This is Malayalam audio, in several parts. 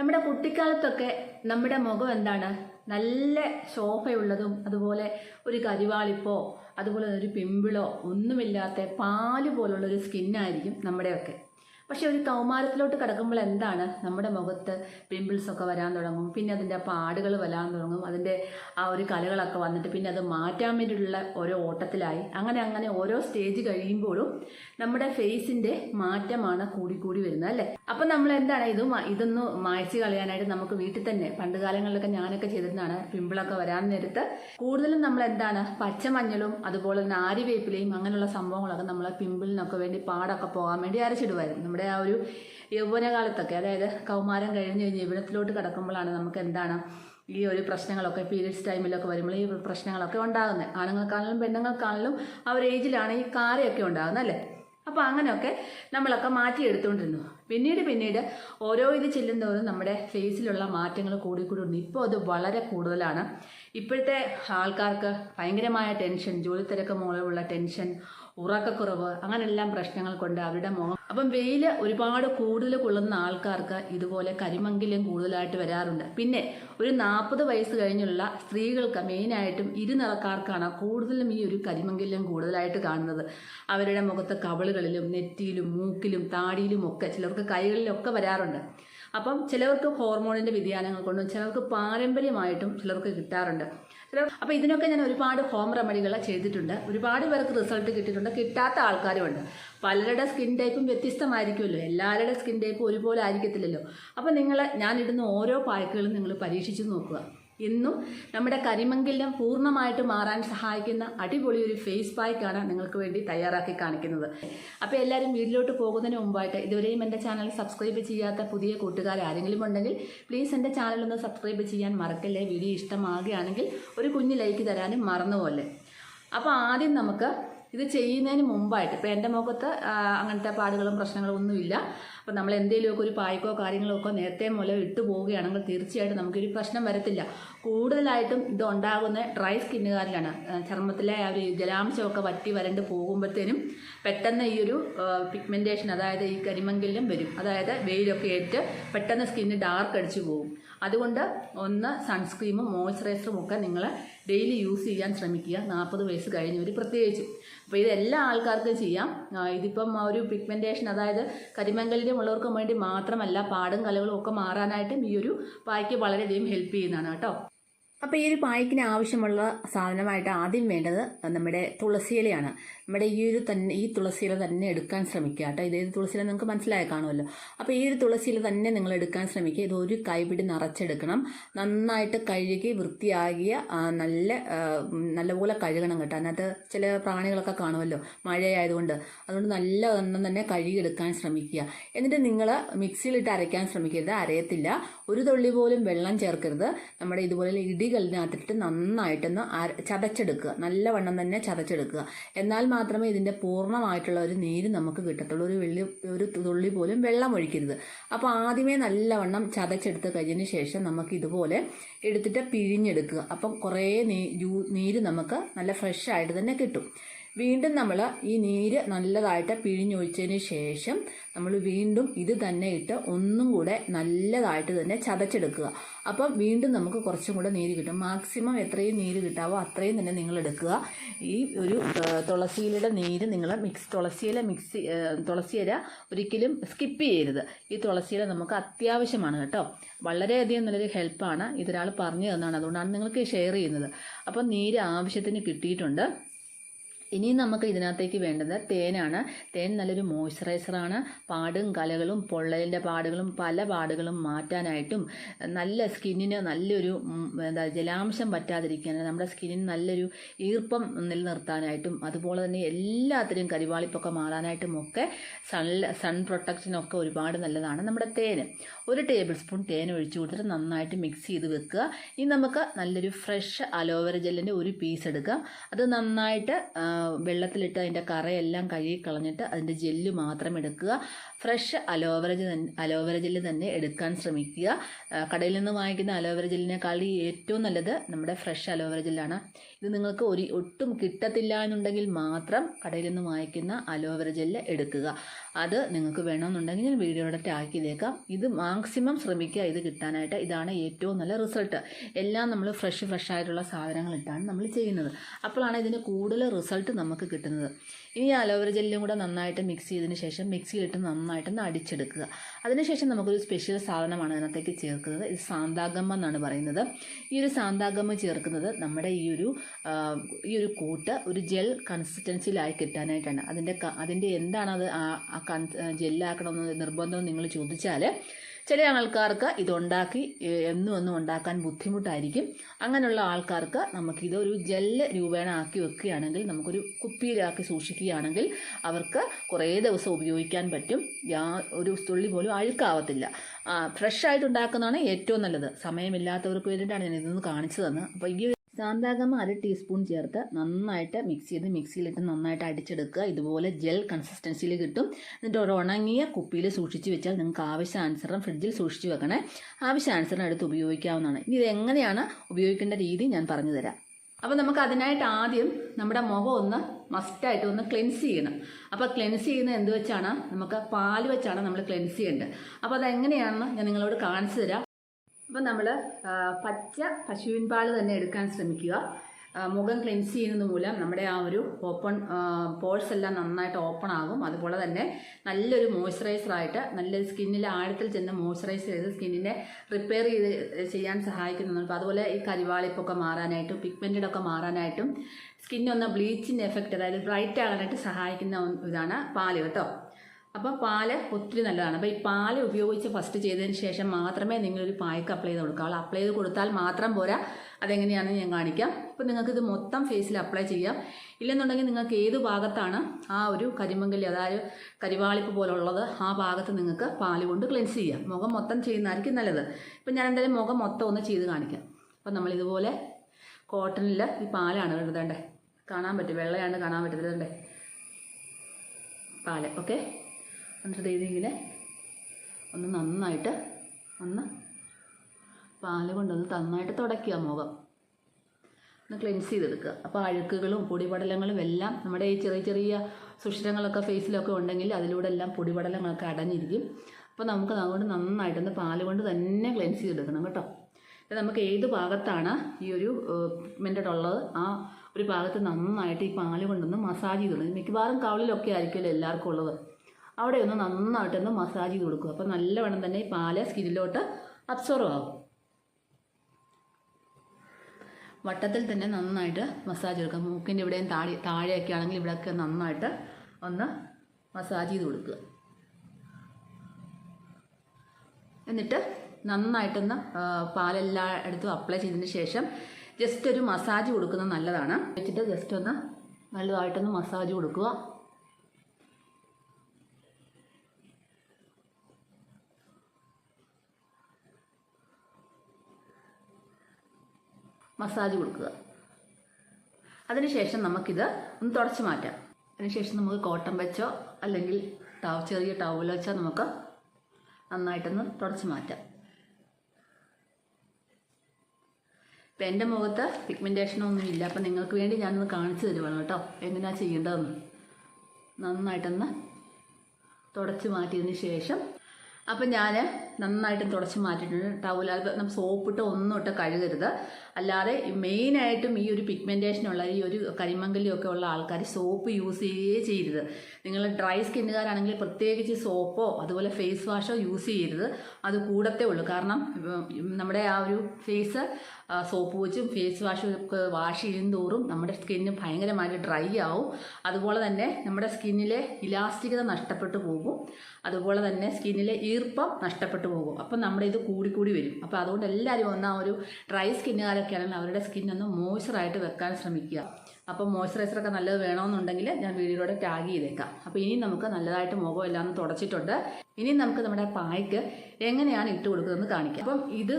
നമ്മുടെ കുട്ടിക്കാലത്തൊക്കെ നമ്മുടെ മുഖം എന്താണ്? നല്ല ശോഭയുള്ളതും അതുപോലെ ഒരു കരിവാളിപ്പോ അതുപോലെ ഒരു പിമ്പിളോ ഒന്നുമില്ലാത്ത പാൽ പോലുള്ള ഒരു സ്കിന്നായിരിക്കും നമ്മുടെയൊക്കെ. പക്ഷെ ഒരു കൗമാരത്തിലോട്ട് കിടക്കുമ്പോൾ എന്താണ്? നമ്മുടെ മുഖത്ത് പിമ്പിൾസ് ഒക്കെ വരാൻ തുടങ്ങും. പിന്നെ അതിന്റെ പാടുകൾ വരാൻ തുടങ്ങും. അതിന്റെ ആ ഒരു കലകളൊക്കെ വന്നിട്ട് പിന്നെ അത് മാറ്റാൻ വേണ്ടിയിട്ടുള്ള ഓരോ ഓട്ടത്തിലായി. അങ്ങനെ അങ്ങനെ ഓരോ സ്റ്റേജ് കഴിയുമ്പോഴും നമ്മുടെ ഫേസിന്റെ മാറ്റമാണ് കൂടിക്കൂടി വരുന്നത് അല്ലേ? അപ്പം നമ്മൾ എന്താണ് ഇത് ഇതൊന്ന് മായച്ച് കളയാനായിട്ട് നമുക്ക് വീട്ടിൽ തന്നെ പണ്ട് കാലങ്ങളിലൊക്കെ ഞാനൊക്കെ ചെയ്തിരുന്നതാണ് പിമ്പിളൊക്കെ വരാൻ നേരത്ത്. കൂടുതലും നമ്മൾ എന്താണ്? പച്ചമഞ്ഞളും അതുപോലെ തന്നെ ആര്യവേപ്പിലയും അങ്ങനെയുള്ള സംഭവങ്ങളൊക്കെ നമ്മൾ പിമ്പിളിനൊക്കെ വേണ്ടി പാടൊക്കെ പോകാൻ വേണ്ടി അരച്ചിടുമായിരുന്നു നമ്മുടെ ആ ഒരു യൗവനകാലത്തൊക്കെ അതായത് കൗമാരം കഴിഞ്ഞ് യൗവനത്തിലോട്ട് കടക്കുമ്പോഴാണ് നമുക്ക് എന്താണ് ഈ ഒരു പ്രശ്നങ്ങളൊക്കെ പീരീഡ്സ് ടൈമിലൊക്കെ വരുമ്പോൾ ഈ പ്രശ്നങ്ങളൊക്കെ ഉണ്ടാകുന്നത്. ആണുങ്ങൾക്കാണെങ്കിലും പെണ്ണുങ്ങൾക്കാണെങ്കിലും ആ ഒരു ഏജിലാണ് ഈ കാരയൊക്കെ ഉണ്ടാകുന്നത് അല്ലേ? അപ്പോൾ അങ്ങനെയൊക്കെ നമ്മളൊക്കെ മാറ്റിയെടുത്തുകൊണ്ടിരുന്നു. പിന്നീട് പിന്നീട് ഓരോ ഇത് ചെല്ലുന്തോറും നമ്മുടെ ഫേസിലുള്ള മാറ്റങ്ങൾ കൂടി കൂടി ഉണ്ട് ഇപ്പോൾ അത് വളരെ കൂടുതലാണ്. ഇപ്പോഴത്തെ ആൾക്കാർക്ക് ഭയങ്കരമായ ടെൻഷൻ ജോലി തിരക്ക് മൂലമുള്ള ടെൻഷൻ ഉറക്കക്കുറവ് അങ്ങനെല്ലാം പ്രശ്നങ്ങൾ കൊണ്ട് അവരുടെ മുഖം. അപ്പം വെയിൽ ഒരുപാട് കൂടുതൽ കൊള്ളുന്ന ആൾക്കാർക്ക് ഇതുപോലെ കരിമങ്കിലും കൂടുതലായിട്ട് വരാറുണ്ട്. പിന്നെ ഒരു നാൽപ്പത് വയസ്സ് കഴിഞ്ഞുള്ള സ്ത്രീകൾക്ക് മെയിനായിട്ടും ഇരുനിറക്കാർക്കാണ് കൂടുതലും ഈ ഒരു കരിമങ്കിലും കൂടുതലായിട്ട് കാണുന്നത്. അവരുടെ മുഖത്ത് കവളുകളിലും നെറ്റിയിലും മൂക്കിലും താടിയിലും ഒക്കെ ചിലർക്ക് കൈകളിലൊക്കെ വരാറുണ്ട്. അപ്പം ചിലവർക്ക് ഹോർമോണിന്റെ വ്യതിയാനങ്ങൾ കൊണ്ടും ചിലർക്ക് പാരമ്പര്യമായിട്ടും ചിലർക്ക് കിട്ടാറുണ്ട്. അപ്പോൾ ഇതിനൊക്കെ ഞാൻ ഒരുപാട് ഹോം റെമഡികൾ ചെയ്തിട്ടുണ്ട്. ഒരുപാട് പേർക്ക് റിസൾട്ട് കിട്ടിയിട്ടുണ്ട്. കിട്ടാത്ത ആൾക്കാരുമുണ്ട്. പലരുടെ സ്കിൻ ടൈപ്പും വ്യത്യസ്തമായിരിക്കുമല്ലോ. എല്ലാവരുടെ സ്കിൻ ടൈപ്പും ഒരുപോലെ ആയിരിക്കത്തില്ലല്ലോ. അപ്പോൾ നിങ്ങൾ ഞാനിടുന്ന ഓരോ പായ്ക്കുകളും നിങ്ങൾ പരീക്ഷിച്ച് നോക്കുക. ഇന്നും നമ്മുടെ കരിമങ്കിലം പൂർണമായിട്ട് മാറാൻ സഹായിക്കുന്ന അടിപൊളി ഒരു ഫേസ് പായ്ക്കാണ് നിങ്ങൾക്ക് വേണ്ടി തയ്യാറാക്കി കാണിക്കുന്നത്. അപ്പോൾ എല്ലാവരും വീട്ടിലോട്ട് പോകുന്നതിന് മുമ്പായിട്ട് ഇതുവരെയും എന്റെ ചാനൽ സബ്സ്ക്രൈബ് ചെയ്യാത്ത പുതിയ കൂട്ടുകാർ ആരെങ്കിലും ഉണ്ടെങ്കിൽ പ്ലീസ് എന്റെ ചാനൽ ഒന്ന് സബ്സ്ക്രൈബ് ചെയ്യാൻ മറക്കല്ലേ? വീഡിയോ ഇഷ്ടമാകുകയാണെങ്കിൽ ഒരു കുഞ്ഞ് ലൈക്ക് തരാനും മറന്നുപോലെ അപ്പോൾ ആദ്യം നമുക്ക് ഇത് ചെയ്യുന്നതിന് മുമ്പായിട്ട് ഇപ്പോൾ എന്റെ മുഖത്ത് അങ്ങനത്തെ പാടുകളും പ്രശ്നങ്ങളും ഒന്നുമില്ല. അപ്പോൾ നമ്മൾ എന്തെങ്കിലുമൊക്കെ ഒരു പായ്ക്കോ കാര്യങ്ങളോ ഒക്കെ നേരത്തെ മൂലം ഇട്ട് പോവുകയാണെങ്കിൽ തീർച്ചയായിട്ടും നമുക്കൊരു പ്രശ്നം വരത്തില്ല. കൂടുതലായിട്ടും ഇത് ഉണ്ടാകുന്ന ഡ്രൈ സ്കിന്നുകാരിലാണ്. ചർമ്മത്തിലെ ആ ഒരു ജലാംശമൊക്കെ വറ്റി വരണ്ട് പോകുമ്പോഴത്തേനും പെട്ടെന്ന് ഈ ഒരു പിഗ്മെന്റേഷൻ അതായത് ഈ കരിമങ്കലിലും വരും. അതായത് വെയിലൊക്കെ ഏറ്റ് പെട്ടെന്ന് സ്കിന്ന് ഡാർക്ക് അടിച്ചു പോകും. അതുകൊണ്ട് ഒന്ന് സൺസ്ക്രീമും മോയ്സ്ചറൈസറും ഒക്കെ നിങ്ങൾ ഡെയിലി യൂസ് ചെയ്യാൻ ശ്രമിക്കുക. നാൽപ്പത് വയസ്സ് കഴിഞ്ഞവർ പ്രത്യേകിച്ചും. അപ്പോൾ ഇത് എല്ലാ ആൾക്കാർക്കും ചെയ്യാം. ഇതിപ്പം ഒരു പിഗ്മെന്റേഷൻ അതായത് കരിമംഗലിനും ഉള്ളവർക്കും വേണ്ടി മാത്രമല്ല പാടും കലകളും ഒക്കെ മാറാനായിട്ടും ഈ ഒരു പായ്ക്ക് വളരെയധികം ഹെൽപ്പ് ചെയ്യുന്നതാണ് കേട്ടോ. അപ്പോൾ ഈ ഒരു പായ്ക്കിന് ആവശ്യമുള്ള സാധനമായിട്ട് ആദ്യം വേണ്ടത് നമ്മുടെ തുളസിയിലയാണ്. നമ്മുടെ ഈ ഒരു തന്നെ ഈ തുളസിയില തന്നെ എടുക്കാൻ ശ്രമിക്കുക കേട്ടോ. ഇതേത് തുളസിയില നിങ്ങൾക്ക് മനസ്സിലായി കാണുമല്ലോ. അപ്പോൾ ഈ ഒരു തുളസിയില തന്നെ നിങ്ങൾ എടുക്കാൻ ശ്രമിക്കുക. ഇത് ഒരു കൈപിടി നിറച്ചെടുക്കണം. നന്നായിട്ട് കഴുകി വൃത്തിയാകിയ നല്ല നല്ലപോലെ കഴുകണം കേട്ടോ. അതിനകത്ത് ചില പ്രാണികളൊക്കെ കാണുമല്ലോ മഴയായതുകൊണ്ട്. അതുകൊണ്ട് നല്ല ഒന്നും തന്നെ കഴുകിയെടുക്കാൻ ശ്രമിക്കുക. എന്നിട്ട് നിങ്ങൾ മിക്സിയിലിട്ട് അരയ്ക്കാൻ ശ്രമിക്കരുത്. അരയത്തില്ല. ഒരു തുള്ളി പോലും വെള്ളം ചേർക്കരുത്. നമ്മുടെ ഇതുപോലെ ഇടികളിനകത്തിട്ട് നന്നായിട്ടൊന്ന് ചതച്ചെടുക്കുക. നല്ലവണ്ണം തന്നെ ചതച്ചെടുക്കുക. എന്നാൽ മാത്രമേ ഇതിന്റെ പൂർണമായിട്ടുള്ള ഒരു നീര് നമുക്ക് കിട്ടത്തുള്ളൂ. ഒരു വെള്ളി ഒരു തുള്ളി പോലും വെള്ളം ഒഴിക്കരുത്. അപ്പോൾ ആദ്യമേ നല്ലവണ്ണം ചതച്ചെടുത്ത് കഴിഞ്ഞതിന് ശേഷം നമുക്ക് ഇതുപോലെ എടുത്തിട്ട് പിഴിഞ്ഞെടുക്കുക. അപ്പം കുറേ നീ നീര് നമുക്ക് നല്ല ഫ്രഷ് ആയിട്ട് തന്നെ കിട്ടും. വീണ്ടും നമ്മൾ ഈ നീര് നല്ലതായിട്ട് പിഴിഞ്ഞൊഴിച്ചതിന് ശേഷം നമ്മൾ വീണ്ടും ഇത് തന്നെ ഇട്ട് ഒന്നും കൂടെ നല്ലതായിട്ട് തന്നെ ചതച്ചെടുക്കുക. അപ്പം വീണ്ടും നമുക്ക് കുറച്ചും കൂടെ നീര് കിട്ടും. മാക്സിമം എത്രയും നീര് കിട്ടാവോ അത്രയും തന്നെ നിങ്ങൾ എടുക്കുക. ഈ ഒരു തുളസിയിലയുടെ നീര് നിങ്ങൾ മിക്സ് തുളസിയില മിക്സ് തുളസിയില ഒരിക്കലും സ്കിപ്പ് ചെയ്യരുത്. ഈ തുളസിയില നമുക്ക് അത്യാവശ്യമാണ് കേട്ടോ. വളരെയധികം നല്ലൊരു ഹെൽപ്പാണ് ഇതൊരാൾ പറഞ്ഞു തന്നാണ്. അതുകൊണ്ടാണ് നിങ്ങൾക്ക് ഷെയർ ചെയ്യുന്നത്. അപ്പം നീര് ആവശ്യത്തിന് കിട്ടിയിട്ടുണ്ട്. ഇനി നമുക്ക് ഇതിനകത്തേക്ക് വേണ്ടത് തേനാണ്. തേൻ നല്ലൊരു മോയ്സ്ചറൈസറാണ് പാടും കലകളും പൊള്ളലിന്റെ പാടുകളും പല പാടുകളും മാറ്റാനായിട്ടും നല്ല സ്കിന്നിന് നല്ലൊരു എന്താ ജലാംശം പറ്റാതിരിക്കാൻ നമ്മുടെ സ്കിന്നിന് നല്ലൊരു ഈർപ്പം നിലനിർത്താനായിട്ടും അതുപോലെ തന്നെ എല്ലാത്തിനും കരിവാളിപ്പൊക്കെ മാറാനായിട്ടും ഒക്കെ സൺ സൺ പ്രൊട്ടക്ഷനൊക്കെ ഒരുപാട് നല്ലതാണ് നമ്മുടെ തേന്. ഒരു ടേബിൾ സ്പൂൺ തേൻ ഒഴിച്ചു കൊടുത്തിട്ട് നന്നായിട്ട് മിക്സ് ചെയ്ത് വെക്കുക. ഇനി നമുക്ക് നല്ലൊരു ഫ്രഷ് അലോവേര ജെല്ലിന്റെ ഒരു പീസ് എടുക്കുക അത് നന്നായിട്ട് വെള്ളത്തിലിട്ട് അതിന്റെ കറയെല്ലാം കഴുകി കളഞ്ഞിട്ട് അതിന്റെ ജെല്ല് മാത്രം എടുക്കുക. ഫ്രഷ് അലോവേര അലോവേര ജെല്ല് തന്നെ എടുക്കാൻ ശ്രമിക്കുക. കടയിൽ നിന്ന് വാങ്ങിക്കുന്ന അലോവേര ജെല്ലിനേക്കാൾ ഏറ്റവും നല്ലത് നമ്മുടെ ഫ്രഷ് അലോവേര ജെല്ലാണ്. ഇത് നിങ്ങൾക്ക് ഒരു ഒട്ടും കിട്ടത്തില്ല എന്നുണ്ടെങ്കിൽ മാത്രം കടയിൽ നിന്ന് വാങ്ങിക്കുന്ന അലോവേര ജെല്ല് എടുക്കുക. അത് നിങ്ങൾക്ക് വേണമെന്നുണ്ടെങ്കിൽ ഞാൻ വീഡിയോയുടെ ചെയ്തേക്കാം. ഇത് മാക്സിമം ശ്രമിക്കുക ഇത് കിട്ടാനായിട്ട്. ഇതാണ് ഏറ്റവും നല്ല റിസൾട്ട് എല്ലാം നമ്മൾ ഫ്രഷ് ഫ്രഷ് ആയിട്ടുള്ള സാധനങ്ങൾ ഇട്ടാണ് നമ്മൾ ചെയ്യുന്നത്. അപ്പോഴാണ് ഇതിന് കൂടുതൽ റിസൾട്ട് നമുക്ക് കിട്ടുന്നത്. ഇനി അലോവേര ജെല്ലും കൂടെ നന്നായിട്ട് മിക്സ് ചെയ്തതിന് ശേഷം മിക്സിയിലിട്ട് നന്നായിട്ടൊന്ന് അടിച്ചെടുക്കുക. അതിനുശേഷം നമുക്കൊരു സ്പെഷ്യൽ സാധനമാണ് അതിനകത്തേക്ക് ചേർക്കുന്നത്. ഇത് സാന്താഗമ്മ എന്നാണ് പറയുന്നത്. ഈ ഒരു സാന്താഗമ്മ ചേർക്കുന്നത് നമ്മുടെ ഈ ഒരു ഈ ഒരു കൂട്ട് ഒരു ജെൽ കൺസിസ്റ്റൻസിയിലായി കിട്ടാനായിട്ടാണ്. അതിന്റെ അതിന്റെ എന്താണ് അത് ആ കൺ ജെല്ലാക്കണമെന്ന് നിർബന്ധം നിങ്ങൾ ചോദിച്ചാൽ ചില ആൾക്കാർക്ക് ഇതുണ്ടാക്കി എന്നും എന്നും ഉണ്ടാക്കാൻ ബുദ്ധിമുട്ടായിരിക്കും. അങ്ങനെയുള്ള ആൾക്കാർക്ക് നമുക്കിതൊരു ജെല്ല് രൂപേണ ആക്കി വെക്കുകയാണെങ്കിൽ നമുക്കൊരു കുപ്പിയിലാക്കി സൂക്ഷിക്കുകയാണെങ്കിൽ അവർക്ക് കുറേ ദിവസം ഉപയോഗിക്കാൻ പറ്റും. യാ ഒരു തുള്ളി പോലും അഴുക്കാവത്തില്ല. ഫ്രഷ് ആയിട്ട് ഉണ്ടാക്കുന്നതാണ് ഏറ്റവും നല്ലത്. സമയമില്ലാത്തവർക്ക് വേണ്ടിയിട്ടാണ് ഞാൻ ഇതൊന്ന് കാണിച്ചു തന്നത് അപ്പോൾ ഈ സാന്താഗമ അര ടീസ്പൂൺ ചേർത്ത് നന്നായിട്ട് മിക്സ് ചെയ്ത് മിക്സിയിലിട്ട് നന്നായിട്ട് അടിച്ചെടുക്കുക. ഇതുപോലെ ജെൽ കൺസിസ്റ്റൻസിയിൽ കിട്ടും. എന്നിട്ട് ഒരു ഉണങ്ങിയ കുപ്പിയിൽ സൂക്ഷിച്ച് വെച്ചാൽ നിങ്ങൾക്ക് ആവശ്യാനുസരണം ഫ്രിഡ്ജിൽ സൂക്ഷിച്ച് വെക്കണേ. ആവശ്യാനുസരണം എടുത്ത് ഉപയോഗിക്കാവുന്നതാണ്. ഇനി ഇത് എങ്ങനെയാണ് ഉപയോഗിക്കേണ്ട രീതി ഞാൻ പറഞ്ഞു തരാം. അപ്പോൾ നമുക്ക് അതിനായിട്ട് ആദ്യം നമ്മുടെ മുഖം ഒന്ന് മസ്റ്റായിട്ട് ഒന്ന് ക്ലെൻസ് ചെയ്യണം. അപ്പോൾ ക്ലെൻസ് ചെയ്യുന്നത് എന്ത് വെച്ചാണ്? നമുക്ക് പാൽ വെച്ചാണ് നമ്മൾ ക്ലെൻസ് ചെയ്യേണ്ടത്. അപ്പോൾ അതെങ്ങനെയാണെന്ന് ഞാൻ നിങ്ങളോട് കാണിച്ചു തരാം. അപ്പം നമ്മൾ പച്ച പശുവിൻ പാൽ തന്നെ എടുക്കാൻ ശ്രമിക്കുക. മുഖം ക്ലെൻസ് ചെയ്യുന്നത് മൂലം നമ്മുടെ ആ ഒരു ഓപ്പൺ പോഴ്സ് എല്ലാം നന്നായിട്ട് ഓപ്പൺ ആകും. അതുപോലെ തന്നെ നല്ലൊരു മോയ്സ്ചറൈസറായിട്ട് നല്ലൊരു സ്കിന്നിൽ ആഴത്തിൽ ചെന്ന് മോയ്സ്ചറൈസ് ചെയ്ത് സ്കിന്നിനെ റിപ്പയർ ചെയ്ത് ചെയ്യാൻ സഹായിക്കുന്നുണ്ട്. അപ്പോൾ അതുപോലെ ഈ കരിവാളിപ്പൊക്കെ മാറാനായിട്ടും പിഗ്മെന്റഡ് ഒക്കെ മാറാനായിട്ടും സ്കിന്നൊന്ന് ബ്ലീച്ചിങ് എഫക്റ്റ് അതായത് ബ്രൈറ്റ് ആകാനായിട്ട് സഹായിക്കുന്ന ഇതാണ് പാൽ. കേട്ടോ? അപ്പോൾ പാൽ ഒത്തിരി നല്ലതാണ്. അപ്പോൾ ഈ പാൽ ഉപയോഗിച്ച് ഫസ്റ്റ് ചെയ്തതിന് ശേഷം മാത്രമേ നിങ്ങളൊരു പായ്ക്ക് അപ്ലൈ ചെയ്ത് കൊടുക്കാവുള്ളൂ അപ്ലൈ ചെയ്ത് കൊടുത്താൽ മാത്രം പോരാ. അതെങ്ങനെയാണെന്ന് ഞാൻ കാണിക്കാം. അപ്പോൾ നിങ്ങൾക്ക് ഇത് മൊത്തം ഫേസിൽ അപ്ലൈ ചെയ്യാം. ഇല്ലെന്നുണ്ടെങ്കിൽ നിങ്ങൾക്ക് ഏത് ഭാഗത്താണ് ആ ഒരു കരിമങ്കലി അതായത് കരിവാളിപ്പ് പോലുള്ളത് ആ ഭാഗത്ത് നിങ്ങൾക്ക് പാൽ കൊണ്ട് ക്ലെൻസ് ചെയ്യാം. മുഖം മൊത്തം ചെയ്യുന്നതായിരിക്കും നല്ലത്. ഇപ്പം ഞാൻ എന്തായാലും മുഖം മൊത്തം ഒന്ന് ചെയ്ത് കാണിക്കാം. അപ്പം നമ്മളിതുപോലെ കോട്ടണിൽ ഈ പാലാണ് എഴുതേണ്ടേ കാണാൻ പറ്റും. വെള്ളയാണ് കാണാൻ പറ്റത്തില്ലേ പാൽ. ഓക്കെ ദേ ഇതിങ്ങനെ ഒന്ന് നന്നായിട്ട് ഒന്ന് പാൽ കൊണ്ടൊന്ന് നന്നായിട്ട് തുടക്കുക മുഖം. ഒന്ന് ക്ലെൻസ് ചെയ്തെടുക്കുക. അപ്പോൾ അഴുക്കുകളും പൊടിപടലങ്ങളും എല്ലാം നമ്മുടെ ഈ ചെറിയ ചെറിയ സുഷിരങ്ങളൊക്കെ ഫേസിലൊക്കെ ഉണ്ടെങ്കിൽ അതിലൂടെ എല്ലാം പൊടിപടലങ്ങളൊക്കെ അടഞ്ഞിരിക്കും. അപ്പോൾ നമുക്ക് അതുകൊണ്ട് നന്നായിട്ടൊന്ന് പാൽ കൊണ്ട് തന്നെ ക്ലെൻസ് ചെയ്തെടുക്കണം കേട്ടോ. നമുക്ക് ഏത് ഭാഗത്താണ് ഈ ഒരു പിഗ്മെന്റഡ് ഉള്ളത്? ആ ഒരു ഭാഗത്ത് നന്നായിട്ട് ഈ പാൽ കൊണ്ടൊന്ന് മസാജ് ചെയ്തിട്ടുണ്ട് മിക്കവാറും കവളിലൊക്കെ ആയിരിക്കുമല്ലോ എല്ലാവർക്കും ഉള്ളത്. അവിടെ ഒന്ന് നന്നായിട്ടൊന്ന് മസാജ് ചെയ്ത് കൊടുക്കുക. അപ്പോൾ നല്ലവണ്ണം തന്നെ ഈ പാൽ സ്കിന്നിലോട്ട് അബ്സോർവ് ആകും വട്ടത്തിൽ തന്നെ നന്നായിട്ട് മസാജ് കൊടുക്കുക മൂക്കിന്റെ ഇവിടെയും താഴെ താഴെയൊക്കെ ആണെങ്കിൽ ഇവിടെയൊക്കെ നന്നായിട്ട് ഒന്ന് മസാജ് ചെയ്ത് കൊടുക്കുക. എന്നിട്ട് നന്നായിട്ടൊന്ന് പാലെല്ലായിടത്തും അപ്ലൈ ചെയ്തതിന് ശേഷം ജസ്റ്റ് ഒരു മസാജ് കൊടുക്കുന്നത് നല്ലതാണ്. വെച്ചിട്ട് ജസ്റ്റ് ഒന്ന് നല്ലതായിട്ടൊന്ന് മസാജ് കൊടുക്കുക. മസാജ് കൊടുക്കുക. അതിനുശേഷം നമുക്കിത് ഒന്ന് തുടച്ചു മാറ്റാം. അതിനുശേഷം നമുക്ക് കോട്ടൺ വെച്ചോ അല്ലെങ്കിൽ ടവ് ചെറിയ ടവൽ വെച്ചോ നമുക്ക് നന്നായിട്ടൊന്ന് തുടച്ചു മാറ്റാം. ഇപ്പം എന്റെ മുഖത്ത് പിഗ്മെന്റേഷനൊന്നും ഇല്ല. അപ്പം നിങ്ങൾക്ക് വേണ്ടി ഞാനൊന്ന് കാണിച്ചു തരുവാണ് കേട്ടോ. എങ്ങനെയാണ് ചെയ്യേണ്ടതെന്ന്. നന്നായിട്ടൊന്ന് തുടച്ച് മാറ്റിയതിന് ശേഷം അപ്പം ഞാൻ നന്നായിട്ട് തുടച്ച് മാറ്റിയിട്ടുണ്ട്. ടവൽ അത് നമ്മൾ സോപ്പിട്ട് ഒന്നും ഇട്ട് കഴുകരുത്. അല്ലാതെ മെയിനായിട്ടും ഈ ഒരു പിഗ്മെന്റേഷനുള്ള ഈ ഒരു കരിമങ്കലിയൊക്കെ ഉള്ള ആൾക്കാർ സോപ്പ് യൂസ് ചെയ്യേ ചെയ്യരുത്. നിങ്ങൾ ഡ്രൈ സ്കിന്നുകാരാണെങ്കിൽ പ്രത്യേകിച്ച് സോപ്പോ അതുപോലെ ഫേസ് വാഷോ യൂസ് ചെയ്യരുത്. അത് കൂടത്തേ ഉള്ളൂ. കാരണം നമ്മുടെ ആ ഒരു ഫേസ് സോപ്പ് വെച്ചും ഫേസ് വാഷും ഒക്കെ വാഷ് ചെയ്യും തോറും നമ്മുടെ സ്കിന്ന് ഭയങ്കരമായിട്ട് ഡ്രൈ ആവും. അതുപോലെ തന്നെ നമ്മുടെ സ്കിന്നിലെ ഇലാസ്റ്റികത നഷ്ടപ്പെട്ടു പോകും. അതുപോലെ തന്നെ സ്കിന്നിലെ ഈർപ്പം നഷ്ടപ്പെട്ടു പോകും. അപ്പം നമ്മുടെ ഇത് കൂടി കൂടി വരും. അപ്പോൾ അതുകൊണ്ട് എല്ലാവരും ഒന്ന് ആ ഒരു ഡ്രൈ സ്കിന്നുകാരൊക്കെ ആണെങ്കിൽ അവരുടെ സ്കിന്നൊന്ന് മോയ്സ്ചറായിട്ട് വെക്കാൻ ശ്രമിക്കുക. അപ്പോൾ മോയ്സ്ചറൈസറൊക്കെ നല്ലത് വേണമെന്നുണ്ടെങ്കിൽ ഞാൻ വീഡിയോയുടെ ടാഗ് ചെയ്തേക്കാം. അപ്പോൾ ഇനി നമുക്ക് നല്ലതായിട്ട് മുഖം എല്ലാം തുടച്ചിട്ടുണ്ട്. ഇനി നമുക്ക് നമ്മുടെ പായ്ക്ക് എങ്ങനെയാണ് ഇട്ട് കൊടുക്കുന്നതെന്ന് കാണിക്കാം. അപ്പം ഇത്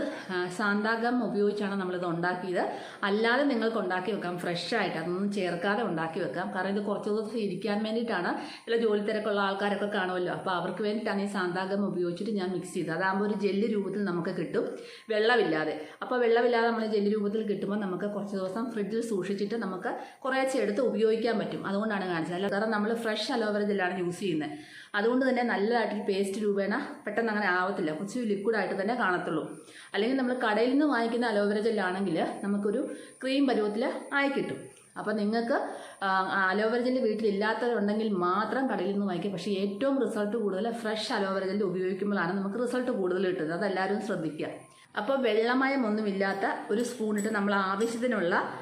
സാന്താഗം ഉപയോഗിച്ചാണ് നമ്മളിത് ഉണ്ടാക്കിയത്. അല്ലാതെ നിങ്ങൾക്ക് ഉണ്ടാക്കി വെക്കാം ഫ്രഷ് ആയിട്ട്. അതൊന്നും ചേർക്കാതെ ഉണ്ടാക്കി വെക്കാം. കാരണം ഇത് കുറച്ച് ദിവസം ഇരിക്കാൻ വേണ്ടിയിട്ടാണ്. ചില ജോലി തിരക്കുള്ള ആൾക്കാരൊക്കെ കാണുമല്ലോ. അപ്പോൾ അവർക്ക് വേണ്ടിയിട്ടാണ് ഈ സാന്താഗം ഉപയോഗിച്ചിട്ട് ഞാൻ മിക്സ് ചെയ്തത്. അതാകുമ്പോൾ ഒരു ജെല്ല് രൂപത്തിൽ നമുക്ക് കിട്ടും. വെള്ളമില്ലാതെ. അപ്പോൾ വെള്ളമില്ലാതെ നമ്മൾ ജെല്ല് രൂപത്തിൽ കിട്ടുമ്പോൾ നമുക്ക് കുറച്ച് ദിവസം ഫ്രിഡ്ജിൽ സൂക്ഷിച്ചിട്ട് നമുക്ക് കുറേശ്ശെ എടുത്ത് ഉപയോഗിക്കാൻ പറ്റും. അതുകൊണ്ടാണ് കാണിച്ചത്. അല്ല കാരണം നമ്മൾ ഫ്രഷ് അലോവേര ജെല്ലാണ് യൂസ് ചെയ്യുന്നത്. അതുകൊണ്ട് തന്നെ നല്ലതായിട്ടൊരു പേസ്റ്റ് രൂപേണ പെട്ടെന്ന് അങ്ങനെ ആവത്തില്ല. കുറച്ച് ലിക്വിഡായിട്ട് തന്നെ കാണത്തുള്ളൂ. അല്ലെങ്കിൽ നമ്മൾ കടയിൽ നിന്ന് വാങ്ങിക്കുന്ന അലോവേര ജെല്ലാണെങ്കിൽ നമുക്കൊരു ക്രീം പരുവത്തിൽ ആയി കിട്ടും. അപ്പോൾ നിങ്ങൾക്ക് അലോവേര ജെല്ല് വീട്ടിലില്ലാത്തവരുണ്ടെങ്കിൽ മാത്രം കടയിൽ നിന്ന് വാങ്ങിക്കുക. പക്ഷേ ഏറ്റവും റിസൾട്ട് കൂടുതൽ ഫ്രഷ് അലോവേര ജെല്ല് ഉപയോഗിക്കുമ്പോഴാണ് നമുക്ക് റിസൾട്ട് കൂടുതൽ കിട്ടുന്നത്. അതെല്ലാവരും ശ്രദ്ധിക്കുക. അപ്പോൾ വെള്ളമയമൊന്നുമില്ലാത്ത ഒരു സ്പൂണിട്ട് നമ്മൾ ആവശ്യത്തിനുള്ള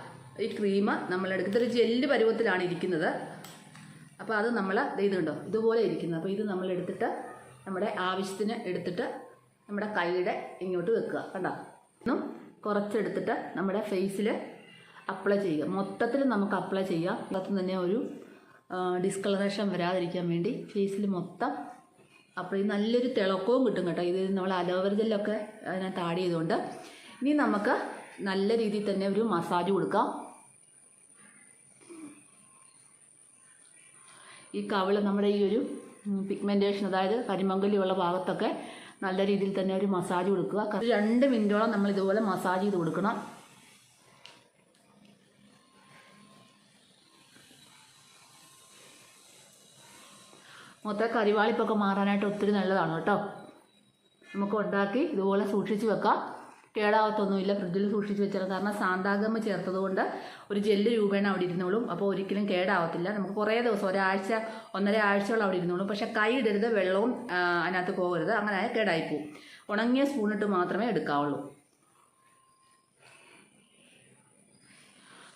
ഈ ക്രീം നമ്മളെടുക്കുന്ന ഒരു ജെല്ല് പരുവത്തിലാണ് ഇരിക്കുന്നത്. അപ്പോൾ അത് നമ്മൾ ഇതുണ്ടോ ഇതുപോലെ ഇരിക്കുന്നത്. അപ്പോൾ ഇത് നമ്മൾ എടുത്തിട്ട് നമ്മുടെ ആവശ്യത്തിന് എടുത്തിട്ട് നമ്മുടെ കൈയുടെ ഇങ്ങോട്ട് വെക്കുക കണ്ടോ? ഒന്നും കുറച്ചെടുത്തിട്ട് നമ്മുടെ ഫേസിൽ അപ്ലൈ ചെയ്യുക. മൊത്തത്തിൽ നമുക്ക് അപ്ലൈ ചെയ്യാം. അതിനകത്ത് തന്നെ ഒരു ഡിസ്കളറേഷൻ വരാതിരിക്കാൻ വേണ്ടി ഫേസിൽ മൊത്തം അപ്ലൈ നല്ലൊരു തിളക്കവും കിട്ടും കേട്ടോ. ഇത് നമ്മൾ അലോവേര ജെല്ലൊക്കെ ആഡ് ചെയ്തുകൊണ്ട്. ഇനി നമുക്ക് നല്ല രീതിയിൽ തന്നെ ഒരു മസാജ് കൊടുക്കാം. ഈ കവിൾ നമ്മുടെ ഈ ഒരു പിഗ്മെന്റേഷൻ അതായത് കരിമങ്കലിയുള്ള ഭാഗത്തൊക്കെ നല്ല രീതിയിൽ തന്നെ ഒരു മസാജ് കൊടുക്കുക. രണ്ട് മിനിറ്റോളം നമ്മൾ ഇതുപോലെ മസാജ് ചെയ്ത് കൊടുക്കണം. മൊത്തം കരിവാളിപ്പൊക്കെ മാറാനായിട്ട് ഒത്തിരി നല്ലതാണ് കേട്ടോ. നമുക്ക് ഉണ്ടാക്കി ഇതുപോലെ സൂക്ഷിച്ച് വെക്കാം. കേടാവത്തൊന്നുമില്ല. ഫ്രിഡ്ജിൽ സൂക്ഷിച്ച് വെച്ചാൽ കാരണം സാന്താഗമ ചേർത്തതുകൊണ്ട് ഒരു ജെല്ല് രൂപേണ അവിടെ ഇരുന്നോളും. അപ്പോൾ ഒരിക്കലും കേടാവത്തില്ല. നമുക്ക് കുറേ ദിവസം ഒരാഴ്ച ഒന്നര ആഴ്ചയോളം അവിടെ ഇരുന്നോളും. പക്ഷേ കൈ ഇടരുത് വെള്ളവും അതിനകത്ത് പോകരുത്. അങ്ങനെ കേടായി പോകും ഉണങ്ങിയ സ്പൂണിട്ട് മാത്രമേ എടുക്കാവുള്ളൂ.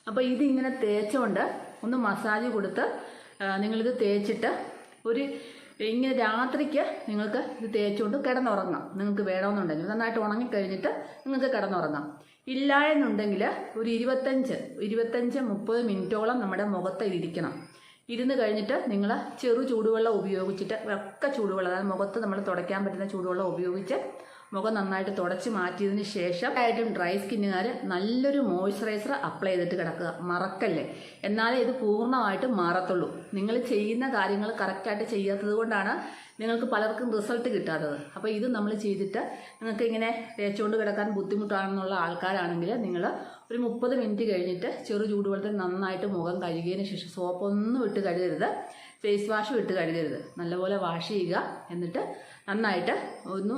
അപ്പോൾ ഇതിങ്ങനെ തേച്ചുകൊണ്ട് ഒന്ന് മസാജ് കൊടുത്ത് നിങ്ങളിത് തേച്ചിട്ട് ഒരു ഇങ്ങനെ രാത്രിക്ക് നിങ്ങൾക്ക് ഇത് തേച്ചുകൊണ്ട് കിടന്നുറങ്ങാം. നിങ്ങൾക്ക് വേണമെന്നുണ്ടെങ്കിൽ നന്നായിട്ട് ഉണങ്ങിക്കഴിഞ്ഞിട്ട് നിങ്ങൾക്ക് കിടന്നുറങ്ങാം. ഇല്ല എന്നുണ്ടെങ്കിൽ ഒരു ഇരുപത്തഞ്ച് ഇരുപത്തഞ്ച് മുപ്പത് മിനിറ്റോളം നമ്മുടെ മുഖത്ത് ഇരിക്കണം. ഇരുന്ന് കഴിഞ്ഞിട്ട് നിങ്ങൾ ചെറു ചൂടുവെള്ളം ഉപയോഗിച്ചിട്ട് ഒക്കെ ചൂടുവെള്ളം അതായത് മുഖത്ത് നമ്മൾ തുടയ്ക്കാൻ പറ്റുന്ന ചൂടുവെള്ളം ഉപയോഗിച്ച് മുഖം നന്നായിട്ട് തുടച്ച് മാറ്റിയതിന് ശേഷം ആയിട്ടും ഡ്രൈ സ്കിന്നുകാർ നല്ലൊരു മോയ്സ്ചറൈസർ അപ്ലൈ ചെയ്തിട്ട് കിടക്കുക. മറക്കല്ലേ? എന്നാലേ ഇത് പൂർണമായിട്ട് മാറത്തുള്ളൂ. നിങ്ങൾ ചെയ്യുന്ന കാര്യങ്ങൾ കറക്റ്റായിട്ട് ചെയ്യാത്തത് കൊണ്ടാണ് നിങ്ങൾക്ക് പലർക്കും റിസൾട്ട് കിട്ടാത്തത്. അപ്പോൾ ഇത് നമ്മൾ ചെയ്തിട്ട് നിങ്ങൾക്ക് ഇങ്ങനെ തേച്ചുകൊണ്ട് കിടക്കാൻ ബുദ്ധിമുട്ടാണെന്നുള്ള ആൾക്കാരാണെങ്കിൽ നിങ്ങൾ ഒരു മുപ്പത് മിനിറ്റ് കഴിഞ്ഞിട്ട് ചെറു ചൂടുവെള്ളത്തിൽ നന്നായിട്ട് മുഖം കഴുകിയതിന് ശേഷം സോപ്പൊന്നും ഇട്ട് കഴുകരുത്. ഫേസ് വാഷും ഇട്ട് കഴുകരുത്. നല്ലപോലെ വാഷ് ചെയ്യുക. എന്നിട്ട് നന്നായിട്ട് ഒന്ന്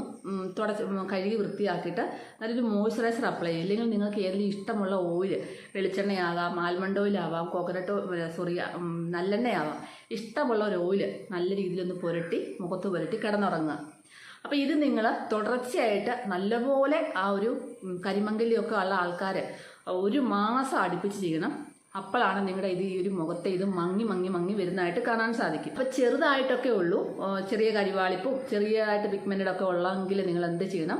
തുടച്ച് കഴുകി വൃത്തിയാക്കിയിട്ട് നല്ലൊരു മോയ്സ്ചറൈസർ അപ്ലൈ ചെയ്യും. ഇല്ലെങ്കിൽ നിങ്ങൾക്ക് ഏതെങ്കിലും ഇഷ്ടമുള്ള ഓയിൽ വെളിച്ചെണ്ണയാകാം ആൽമണ്ട് ഓയിലാവാം കോക്കനട്ട് സോറി നല്ലെണ്ണയാവാം. ഇഷ്ടമുള്ള ഒരു ഓയിൽ നല്ല രീതിയിലൊന്ന് പുരട്ടി മുഖത്ത് പുരട്ടി കിടന്നുറങ്ങുക. അപ്പോൾ ഇത് നിങ്ങൾ തുടർച്ചയായിട്ട് നല്ലപോലെ ആ ഒരു കരിമങ്കലിയൊക്കെ ഉള്ള ആൾക്കാർ ഒരു മാസം അടുപ്പിച്ച് ചെയ്യണം. അപ്പോഴാണ് നിങ്ങളുടെ ഇത് ഈ ഒരു മുഖത്തെ ഇത് മങ്ങി മങ്ങി മങ്ങി വരുന്നതായിട്ട് കാണാൻ സാധിക്കും. അപ്പോൾ ചെറുതായിട്ടൊക്കെ ഉള്ളൂ. ചെറിയ കരിവാളിപ്പും ചെറിയതായിട്ട് പിഗ്മെന്റഡ് ഒക്കെ ഉള്ളെങ്കിൽ നിങ്ങൾ എന്ത് ചെയ്യണം?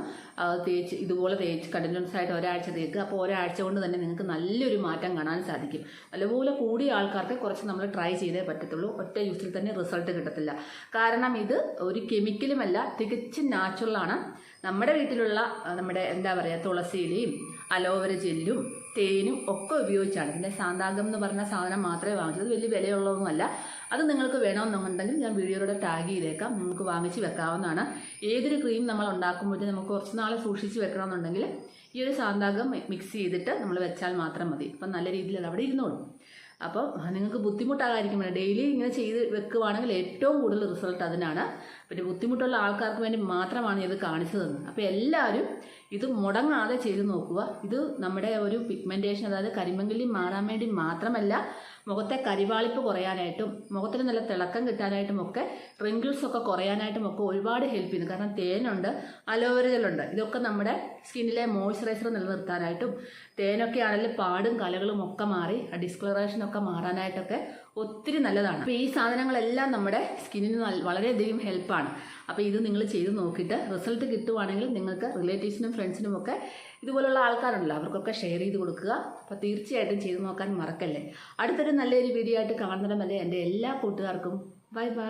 തേച്ച് ഇതുപോലെ തേച്ച് കണ്ടിന്യൂസ് ആയിട്ട് ഒരാഴ്ച തേക്കുക. അപ്പോൾ ഒരാഴ്ച കൊണ്ട് തന്നെ നിങ്ങൾക്ക് നല്ലൊരു മാറ്റം കാണാൻ സാധിക്കും. നല്ലപോലെ കൂടിയ ആൾക്കാർക്ക് കുറച്ച് നമ്മൾ ട്രൈ ചെയ്തേ പറ്റത്തുള്ളൂ. ഒറ്റ യൂസിൽ തന്നെ റിസൾട്ട് കിട്ടത്തില്ല. കാരണം ഇത് ഒരു കെമിക്കലുമല്ല തികച്ചും നാച്ചുറലാണ് നമ്മുടെ വീട്ടിലുള്ള നമ്മുടെ എന്താ പറയുക തുളസിയിലയും അലോവര ജെല്ലും തേനും ഒക്കെ ഉപയോഗിച്ചാണ്. പിന്നെ സാന്താഗം എന്ന് പറഞ്ഞ സാധനം മാത്രമേ വാങ്ങിച്ചത് വലിയ വിലയുള്ളതൊന്നുമല്ല. അത് നിങ്ങൾക്ക് വേണമെന്നുണ്ടെങ്കിൽ ഞാൻ വീഡിയോയുടെ ടാഗ് ചെയ്തേക്കാം. നിങ്ങൾക്ക് വാങ്ങിച്ച് വെക്കാവുന്നതാണ്. ഏതൊരു ക്രീം നമ്മൾ ഉണ്ടാക്കുമ്പോഴത്തേക്കും നമുക്ക് കുറച്ച് നാൾ സൂക്ഷിച്ച് വെക്കണമെന്നുണ്ടെങ്കിൽ ഈ ഒരു സാന്താഗം മിക്സ് ചെയ്തിട്ട് നമ്മൾ വെച്ചാൽ മാത്രം മതി. അപ്പം നല്ല രീതിയിൽ അവിടെ ഇരുന്നോളും. അപ്പോൾ നിങ്ങൾക്ക് ബുദ്ധിമുട്ടാകാതിരിക്കും ഡെയിലി ഇങ്ങനെ ചെയ്ത് വെക്കുവാണെങ്കിൽ ഏറ്റവും കൂടുതൽ റിസൾട്ട് അതിനാണ്. പിന്നെ ബുദ്ധിമുട്ടുള്ള ആൾക്കാർക്ക് വേണ്ടി മാത്രമാണ് ഇത് കാണിച്ചു തന്നത് അപ്പോൾ എല്ലാവരും ഇത് മുടങ്ങാതെ ചെയ്ത് നോക്കുക. ഇത് നമ്മുടെ ഒരു പിഗ്മെന്റേഷൻ അതായത് കരിമങ്കലി മാറാൻ വേണ്ടി മാത്രമല്ല മുഖത്തെ കരിവാളിപ്പ് കുറയാനായിട്ടും മുഖത്തിന് നല്ല തിളക്കം കിട്ടാനായിട്ടും ഒക്കെ റിങ്കിൾസ് ഒക്കെ കുറയാനായിട്ടും ഒക്കെ ഒരുപാട് ഹെൽപ്പ് ചെയ്യുന്നു. കാരണം തേനുണ്ട് അലോവേര ഇതൊക്കെ നമ്മുടെ സ്കിന്നിലെ മോയ്സ്ചറൈസർ നിലനിർത്താനായിട്ടും തേനൊക്കെ ആണെങ്കിൽ പാടും കലകളും ഒക്കെ മാറി ഡിസ്കളറേഷൻ ഒക്കെ മാറാനായിട്ടൊക്കെ ഒത്തിരി നല്ലതാണ്. അപ്പോൾ ഈ സാധനങ്ങളെല്ലാം നമ്മുടെ സ്കിന്നിന് വളരെയധികം ഹെൽപ്പാണ് അപ്പോൾ ഇത് നിങ്ങൾ ചെയ്ത് നോക്കിയിട്ട് റിസൾട്ട് കിട്ടുവാണെങ്കിൽ നിങ്ങൾക്ക് റിലേറ്റീവ്സിനും ഫ്രണ്ട്സിനും ഒക്കെ ഇതുപോലുള്ള ആൾക്കാരുണ്ടല്ലോ അവർക്കൊക്കെ ഷെയർ ചെയ്ത് കൊടുക്കുക. അപ്പോൾ തീർച്ചയായിട്ടും ചെയ്ത് നോക്കാൻ മറക്കല്ലേ. അടുത്തൊരു നല്ലൊരു വീഡിയോ ആയിട്ട് കാണുന്നതല്ലേ എന്റെ എല്ലാ കൂട്ടുകാർക്കും ബൈ ബൈ